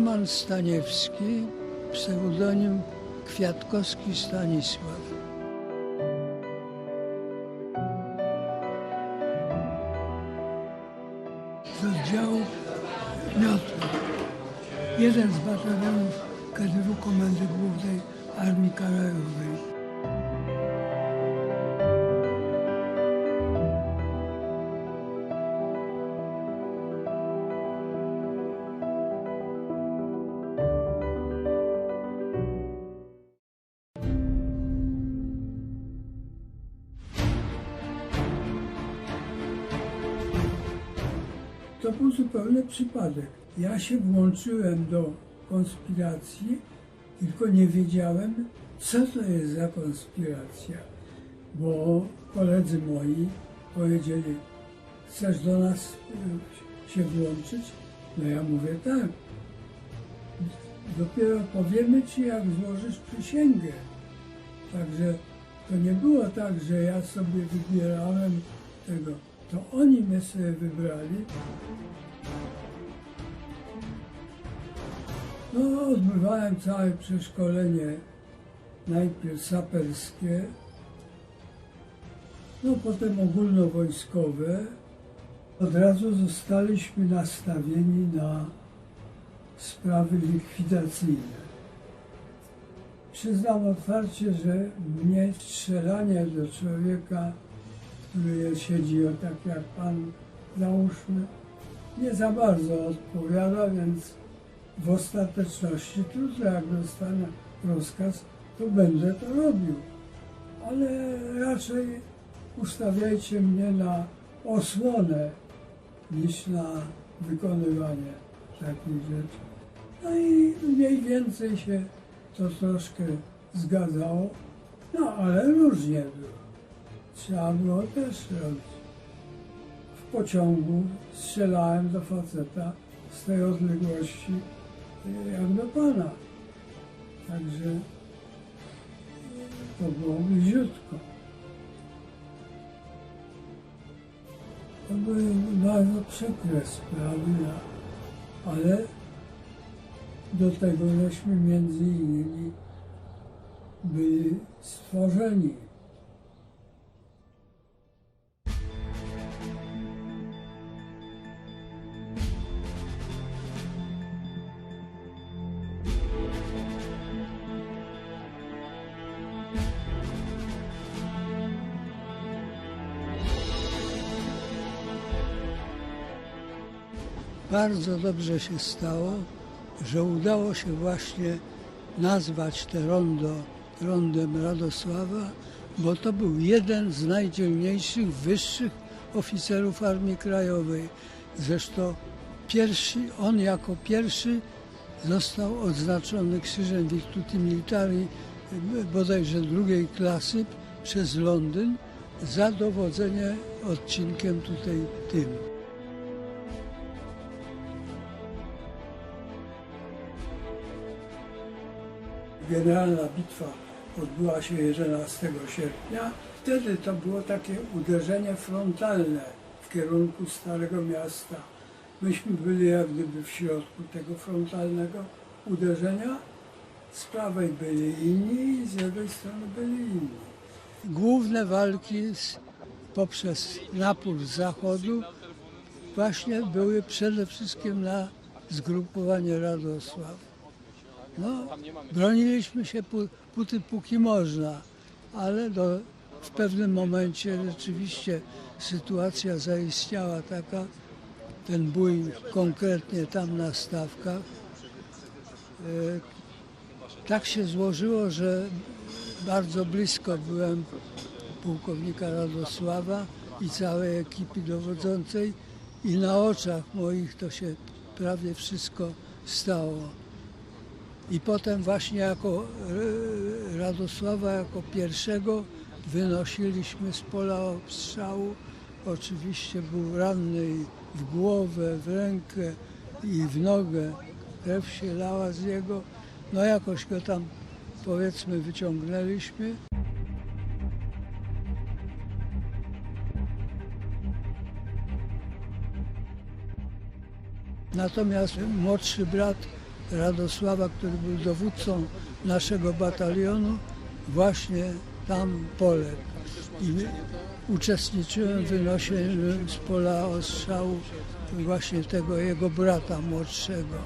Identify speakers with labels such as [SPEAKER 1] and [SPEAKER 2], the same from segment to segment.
[SPEAKER 1] Roman Staniewski, pseudonim Kwiatkowski Stanisław. Z oddziału. Jeden z batalionów kadru Komendy Głównej Armii Krajowej. To był zupełny przypadek. Ja się włączyłem do konspiracji, tylko nie wiedziałem, co to jest za konspiracja. Bo koledzy moi powiedzieli, chcesz do nas y, się włączyć? No ja mówię tak. Dopiero powiemy ci, jak złożysz przysięgę. Także to nie było tak, że ja sobie wybierałem tego. To oni mnie sobie wybrali. No, odbywałem całe przeszkolenie, najpierw saperskie, no potem ogólnowojskowe. Od razu zostaliśmy nastawieni na sprawy likwidacyjne. Przyznam otwarcie, że mnie strzelanie do człowieka, który siedzi o tak jak pan, załóżmy, nie za bardzo odpowiada, więc w ostateczności trudno, jak dostanę rozkaz, to będę to robił. Ale raczej ustawiajcie mnie na osłonę niż na wykonywanie takich rzeczy. No i mniej więcej się to troszkę zgadzało, no ale różnie było. Trzeba było też robić. W pociągu strzelałem do faceta z tej odległości jak do Pana. Także to było bliziutko. To były bardzo przykre sprawy, ale do tego żeśmy między innymi byli stworzeni. Bardzo dobrze się stało, że udało się właśnie nazwać te rondo rondem Radosława, bo to był jeden z najdzielniejszych, wyższych oficerów Armii Krajowej. Zresztą pierwszy, on jako pierwszy został odznaczony Krzyżem Virtuti Militari bodajże drugiej klasy przez Londyn za dowodzenie odcinkiem tutaj tym. Generalna bitwa odbyła się 11 sierpnia. Wtedy to było takie uderzenie frontalne w kierunku Starego Miasta. Myśmy byli jak gdyby w środku tego frontalnego uderzenia. Z prawej byli inni, z lewej strony byli inni. Główne walki z, poprzez napór z zachodu właśnie były przede wszystkim na zgrupowanie Radosław. No, broniliśmy się pó- póty, póki można, ale do, w pewnym momencie rzeczywiście sytuacja zaistniała taka, ten bój konkretnie tam na stawkach. E, tak się złożyło, że bardzo blisko byłem pułkownika Radosława i całej ekipy dowodzącej i na oczach moich to się prawie wszystko stało. I potem właśnie jako e, Radosława jako pierwszego wynosiliśmy z pola obstrzału. Oczywiście był ranny w głowę, w rękę i w nogę. Krew się lała z jego. No jakoś go tam powiedzmy wyciągnęliśmy. Natomiast młodszy brat Radosława, który był dowódcą naszego batalionu, właśnie tam poległ. I uczestniczyłem w wynoszeniu z pola ostrzału właśnie tego jego brata młodszego.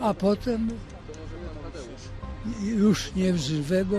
[SPEAKER 1] A potem już nie żywego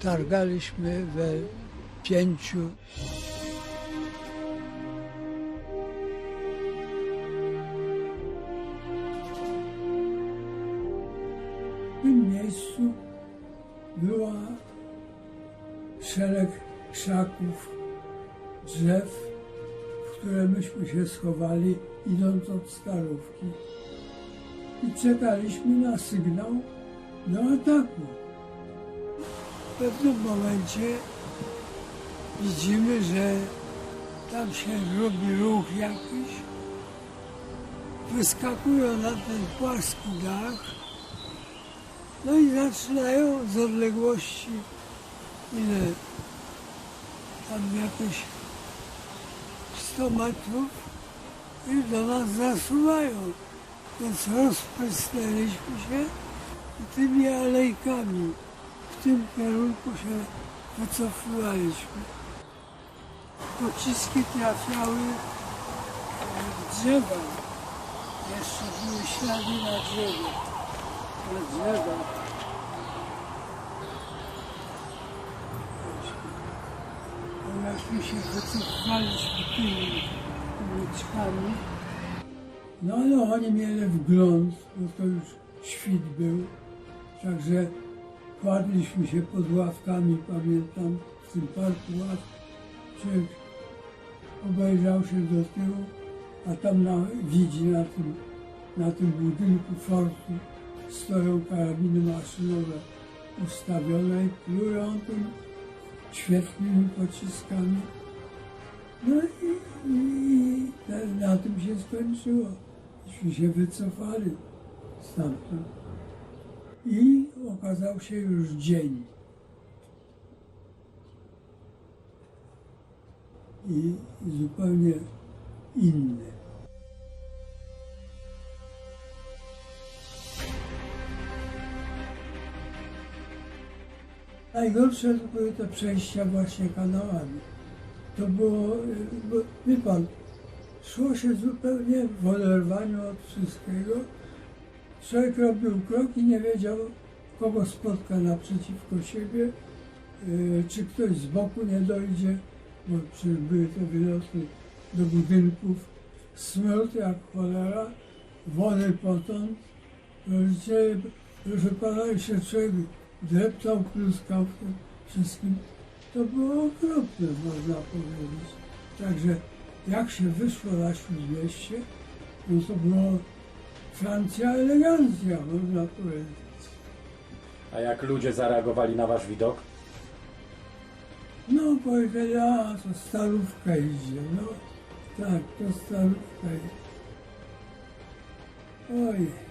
[SPEAKER 1] targaliśmy we pięciu. Miejscu była szereg krzaków, drzew, w które myśmy się schowali, idąc od starówki. I czekaliśmy na sygnał do ataku. W pewnym momencie widzimy, że tam się robi ruch jakiś. Wyskakują na ten płaski dach, no i zaczynają z odległości, ile tam jakieś 100 metrów i do nas zasuwają. Więc rozprysnęliśmy się i tymi alejkami w tym kierunku się wycofywaliśmy. Pociski trafiały w drzewa. Jeszcze były ślady na drzewie. Się tymi. No ale oni mieli wgląd, bo to już świt był. Także kładliśmy się pod ławkami, pamiętam, w tym parku ław. Człowiek obejrzał się do tyłu, a tam na, widzi na tym, na tym budynku fortu stoją karabiny maszynowe ustawione i plują tym świetnymi pociskami. No i, i na, na tym się skończyło. Myśmy się wycofali stamtąd. I okazał się już dzień. I zupełnie inny. Najgorsze to były te przejścia właśnie kanałami. To było, bo, wie pan, szło się zupełnie w oderwaniu od wszystkiego. Człowiek robił krok i nie wiedział, kogo spotka naprzeciwko siebie, y, czy ktoś z boku nie dojdzie, bo były te wyloty do budynków, smród jak cholera, wody potąd. Życie, proszę pana, jeszcze człowiek w tym wszystkim. To było okropne, można powiedzieć. Także jak się wyszło na Śródmieście, no to było Francja elegancja, można powiedzieć.
[SPEAKER 2] A jak ludzie zareagowali na wasz widok?
[SPEAKER 1] No powiedzieli, a to starówka idzie, no tak, to starówka idzie. Oj.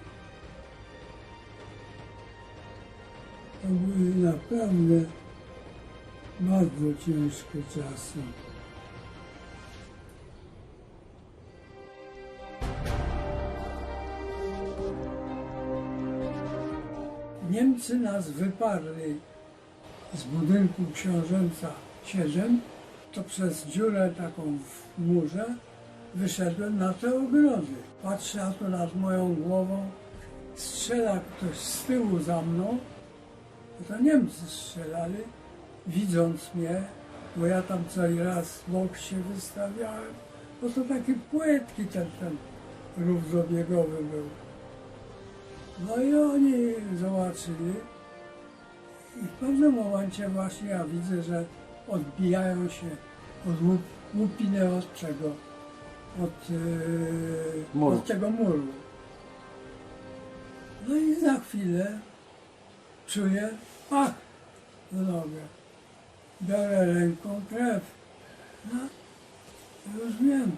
[SPEAKER 1] To były naprawdę bardzo ciężkie czasy. Niemcy nas wyparli z budynku książęca 7, to przez dziurę taką w murze wyszedłem na te ogrody. Patrzę na to nad moją głową, strzela ktoś z tyłu za mną, to Niemcy strzelali, widząc mnie, bo ja tam cały raz bok się wystawiałem, bo to taki płytki ten, ten rów zabiegowy był. No i oni zobaczyli i w pewnym momencie właśnie ja widzę, że odbijają się od łup, łupiny od czego? Od, yy, od tego muru. No i za chwilę czuję pach w. Biorę ręką krew. No, już wiem.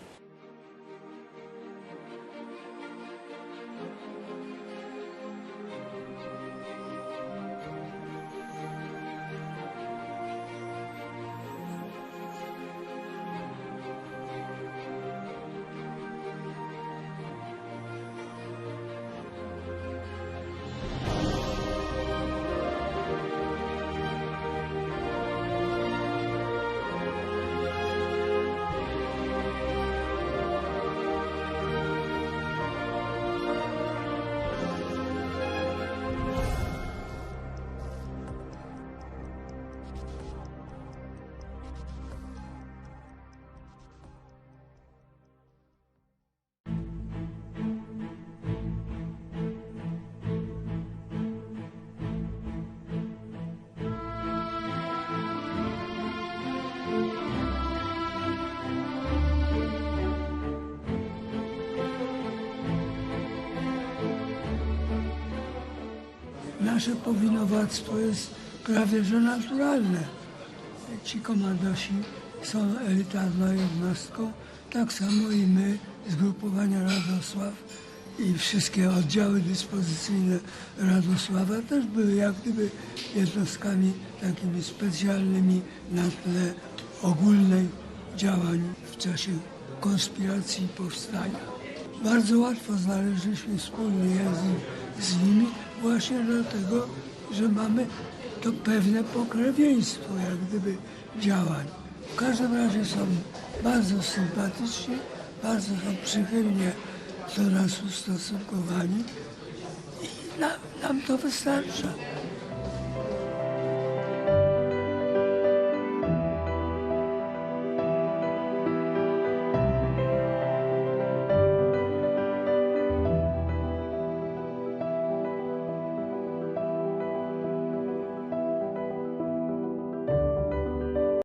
[SPEAKER 1] Nasze powinowactwo jest prawie że naturalne. Ci komandosi są elitarną jednostką, tak samo i my, zgrupowania Radosław i wszystkie oddziały dyspozycyjne Radosława też były jak gdyby jednostkami takimi specjalnymi na tle ogólnej działań w czasie konspiracji i powstania. Bardzo łatwo znaleźliśmy wspólny język z nimi właśnie dlatego, że mamy to pewne pokrewieństwo jak gdyby działań. W każdym razie są bardzo sympatyczni, bardzo są przychylnie do nas ustosunkowani i nam, nam to wystarcza.